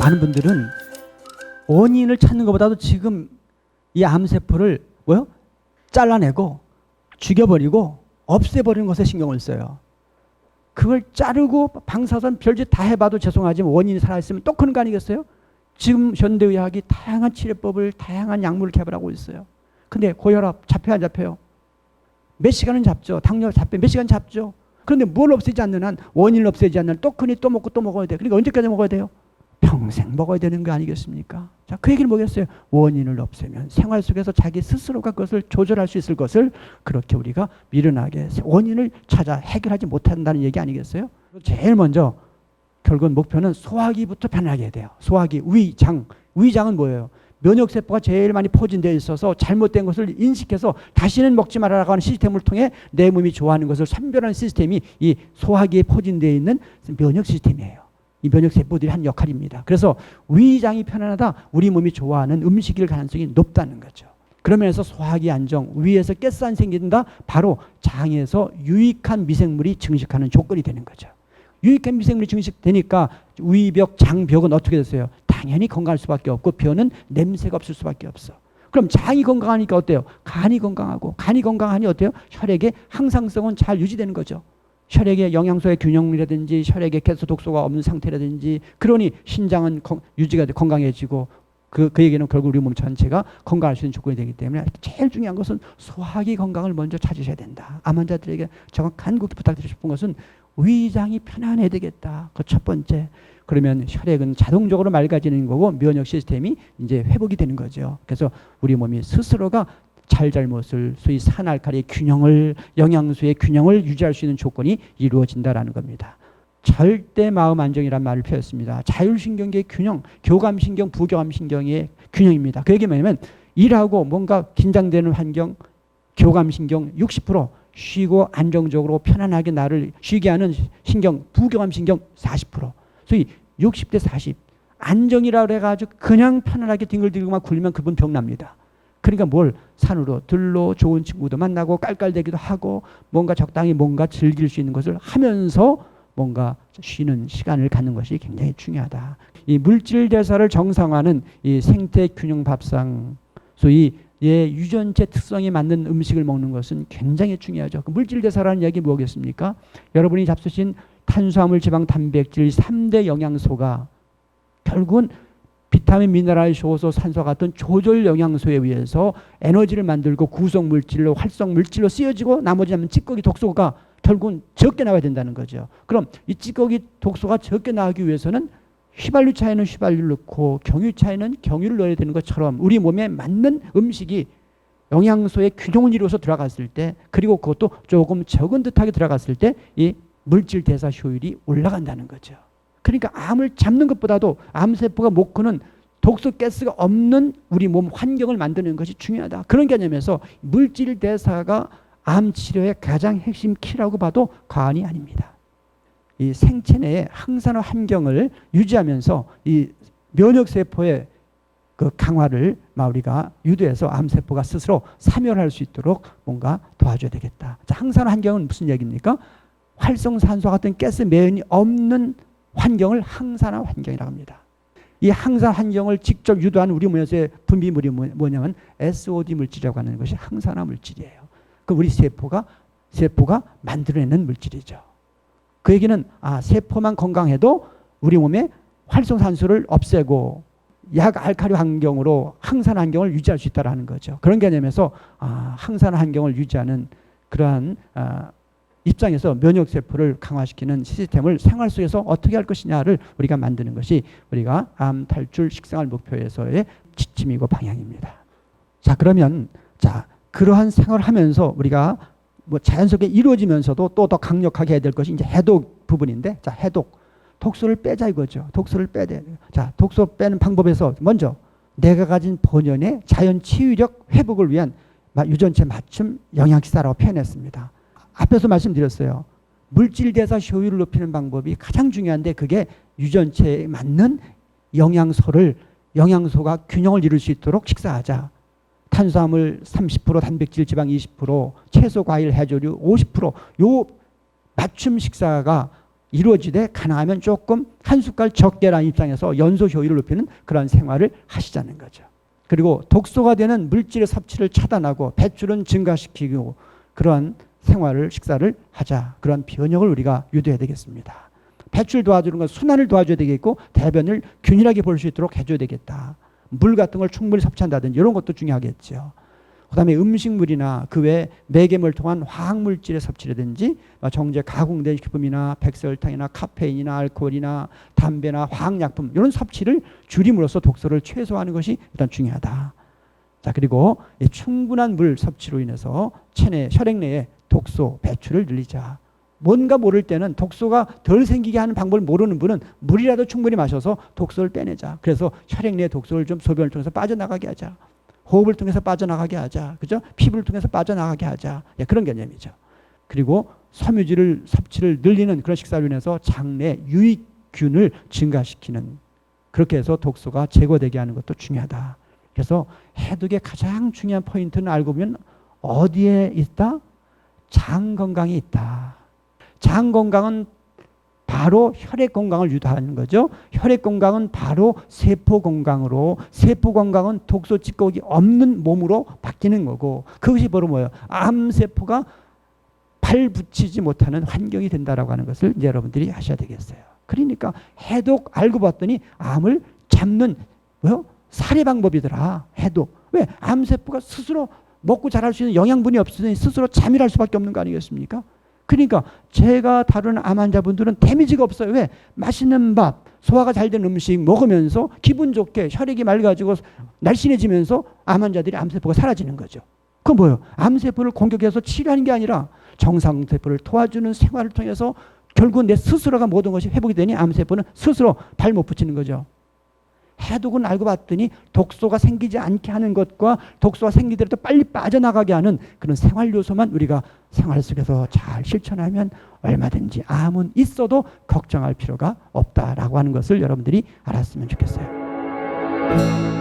많은 분들은 원인을 찾는 것보다도 지금 이 암세포를 뭐요? 잘라내고 죽여버리고 없애버리는 것에 신경을 써요. 그걸 자르고 방사선 별짓 다 해봐도 죄송하지만 원인이 살아있으면 또 그런 거 아니겠어요? 지금 현대의학이 다양한 치료법을 다양한 약물을 개발하고 있어요. 근데 고혈압 잡혀야 안 잡혀요? 몇 시간은 잡죠. 당뇨 잡혀 몇 시간 잡죠. 그런데 뭘 없애지 않는 한 원인을 없애지 않는 한또 크니 또 먹고 또 먹어야 돼. 그러니까 언제까지 먹어야 돼요? 평생 먹어야 되는 거 아니겠습니까? 자, 그 얘기를 뭐겠어요? 원인을 없애면 생활 속에서 자기 스스로가 그것을 조절할 수 있을 것을 그렇게 우리가 미련하게 원인을 찾아 해결하지 못한다는 얘기 아니겠어요? 제일 먼저 결국은 목표는 소화기부터 편하게 돼요. 소화기, 위, 장. 위장은 뭐예요? 면역세포가 제일 많이 포진되어 있어서 잘못된 것을 인식해서 다시는 먹지 말아라고 하는 시스템을 통해 내 몸이 좋아하는 것을 선별하는 시스템이 이 소화기에 포진되어 있는 면역 시스템이에요. 이 면역 세포들이 한 역할입니다. 그래서 위장이 편안하다, 우리 몸이 좋아하는 음식일 가능성이 높다는 거죠. 그러면서 소화기 안정, 위에서 가스 안 생긴다, 바로 장에서 유익한 미생물이 증식하는 조건이 되는 거죠. 유익한 미생물이 증식되니까 위벽, 장벽은 어떻게 됐어요? 당연히 건강할 수밖에 없고 뼈는 냄새가 없을 수밖에 없어. 그럼 장이 건강하니까 어때요? 간이 건강하고 간이 건강하니 어때요? 혈액의 항상성은 잘 유지되는 거죠. 혈액의 영양소의 균형이라든지 혈액의 개수 독소가 없는 상태라든지 그러니 신장은 건- 유지가 돼 건강해지고 그, 그 얘기는 결국 우리 몸 전체가 건강할 수 있는 조건이 되기 때문에 제일 중요한 것은 소화기 건강을 먼저 찾으셔야 된다. 암 환자들에게 제가 간곡히 부탁드리고 싶은 것은 위장이 편안해야 되겠다. 그 첫 번째. 그러면 혈액은 자동적으로 맑아지는 거고 면역 시스템이 이제 회복이 되는 거죠. 그래서 우리 몸이 스스로가 잘잘못을 소위 산알칼리 균형을 영양소의 균형을 유지할 수 있는 조건이 이루어진다라는 겁니다. 절대 마음 안정이란 말을 펴였습니다. 자율신경계의 균형, 교감신경, 부교감신경의 균형입니다. 그 얘기 뭐냐면 일하고 뭔가 긴장되는 환경, 교감신경 60% 쉬고 안정적으로 편안하게 나를 쉬게 하는 신경, 부교감신경 40%. 소위 60대 40. 안정이라고 해가지고 그냥 편안하게 뒹굴뒹굴만 굴면 그분 병납니다. 그러니까 뭘 산으로 들로 좋은 친구도 만나고 깔깔대기도 하고 뭔가 적당히 뭔가 즐길 수 있는 것을 하면서 뭔가 쉬는 시간을 갖는 것이 굉장히 중요하다. 이 물질 대사를 정상화하는 이 생태 균형 밥상 소위 예, 유전체 특성에 맞는 음식을 먹는 것은 굉장히 중요하죠. 그 물질 대사라는 얘기 뭐겠습니까? 여러분이 잡수신 탄수화물, 지방, 단백질 3대 영양소가 결국은 비타민, 미네랄, 효소, 산소 같은 조절 영양소에 의해서 에너지를 만들고 구성 물질로 활성 물질로 쓰여지고 나머지는 찌꺼기 독소가 결국은 적게 나와야 된다는 거죠. 그럼 이 찌꺼기 독소가 적게 나오기 위해서는 휘발유 차에는 휘발유를 넣고 경유 차에는 경유를 넣어야 되는 것처럼 우리 몸에 맞는 음식이 영양소의 균형을 이루어서 들어갔을 때 그리고 그것도 조금 적은 듯하게 들어갔을 때 이 물질 대사 효율이 올라간다는 거죠. 그러니까 암을 잡는 것보다도 암세포가 못 크는 독소 가스가 없는 우리 몸 환경을 만드는 것이 중요하다. 그런 개념에서 물질 대사가 암 치료의 가장 핵심 키라고 봐도 과언이 아닙니다. 이 생체 내의 항산화 환경을 유지하면서 이 면역 세포의 그 강화를 막 우리가 유도해서 암 세포가 스스로 사멸할 수 있도록 뭔가 도와줘야 되겠다. 자, 항산화 환경은 무슨 얘기입니까? 활성산소 같은 가스 매연이 없는 환경을 항산화 환경이라고 합니다. 이 항산 환경을 직접 유도하는 우리 몸에서의 분비물이 뭐- 뭐냐면 SOD 물질이라고 하는 것이 항산화 물질이에요. 그 우리 세포가 세포가 만들어내는 물질이죠. 그 얘기는 아 세포만 건강해도 우리 몸에 활성산소를 없애고 약 알칼리 환경으로 항산 환경을 유지할 수 있다라는 거죠. 그런 개념에서 아 항산 환경을 유지하는 그러한 아, 입장에서 면역 세포를 강화시키는 시스템을 생활 속에서 어떻게 할 것이냐를 우리가 만드는 것이 우리가 암 탈출 식생활 목표에서의 지침이고 방향입니다. 자 그러면 자 그러한 생활을 하면서 우리가 뭐 자연스럽게 이루어지면서도 또 더 강력하게 해야 될 것이 이제 해독 부분인데 자 해독 독소를 빼자 이거죠. 독소를 빼야 돼요. 자 독소 빼는 방법에서 먼저 내가 가진 본연의 자연 치유력 회복을 위한 마- 유전체 맞춤 영양식사라고 표현했습니다. 앞에서 말씀드렸어요. 물질 대사 효율을 높이는 방법이 가장 중요한데 그게 유전체에 맞는 영양소를 영양소가 균형을 이룰 수 있도록 식사하자. 탄수화물 30%, 단백질 지방 20%, 채소 과일 해조류 50%요 맞춤 식사가 이루어지되 가능하면 조금 한 숟갈 적게라는 입장에서 연소 효율을 높이는 그런 생활을 하시자는 거죠. 그리고 독소가 되는 물질의 섭취를 차단하고 배출은 증가시키고 그러한 생활을 식사를 하자. 그런 변형을 우리가 유도해야 되겠습니다. 배출 도와주는 건 순환을 도와줘야 되겠고 대변을 균일하게 볼 수 있도록 해줘야 되겠다. 물 같은 걸 충분히 섭취한다든지 이런 것도 중요하겠죠. 그다음에 음식물이나 그 외 매개물 통한 화학물질의 섭취라든지 정제 가공된 식품이나 백설탕이나 카페인이나 알코올이나 담배나 화학약품 이런 섭취를 줄임으로써 독소를 최소화하는 것이 일단 중요하다. 자 그리고 이 충분한 물 섭취로 인해서 체내 혈액 내에 독소 배출을 늘리자. 뭔가 모를 때는 독소가 덜 생기게 하는 방법을 모르는 분은 물이라도 충분히 마셔서 독소를 빼내자. 그래서 혈액 내 독소를 좀 소변을 통해서 빠져나가게 하자. 호흡을 통해서 빠져나가게 하자. 그죠? 피부를 통해서 빠져나가게 하자. 예, 그런 개념이죠. 그리고 섬유질을 섭취를 늘리는 그런 식사로 인해서 장내 유익균을 증가시키는 그렇게 해서 독소가 제거되게 하는 것도 중요하다. 그래서 해독의 가장 중요한 포인트는 알고 보면 어디에 있다? 장 건강에 있다. 장 건강은 바로 혈액 건강을 유도하는 거죠. 혈액 건강은 바로 세포 건강으로 세포 건강은 독소 찌꺼기 없는 몸으로 바뀌는 거고 그것이 바로 뭐예요? 암 세포가 발 붙이지 못하는 환경이 된다라고 하는 것을 이제 여러분들이 하셔야 되겠어요. 그러니까 해독 알고 봤더니 암을 잡는 뭐요? 살해 방법이더라. 해독. 왜? 암 세포가 스스로 먹고 자랄 수 있는 영양분이 없으니 스스로 잠이랄 수밖에 없는 거 아니겠습니까? 그러니까 제가 다루는 암 환자분들은 데미지가 없어요. 왜? 맛있는 밥, 소화가 잘 된 음식 먹으면서 기분 좋게 혈액이 맑아지고 날씬해지면서 암 환자들이 암세포가 사라지는 거죠. 그건 뭐예요? 암세포를 공격해서 치료하는 게 아니라 정상세포를 도와주는 생활을 통해서 결국 내 스스로가 모든 것이 회복이 되니 암세포는 스스로 발 못 붙이는 거죠. 해독은 알고 봤더니 독소가 생기지 않게 하는 것과 독소가 생기더라도 빨리 빠져나가게 하는 그런 생활 요소만 우리가 생활 속에서 잘 실천하면 얼마든지 암은 있어도 걱정할 필요가 없다라고 하는 것을 여러분들이 알았으면 좋겠어요.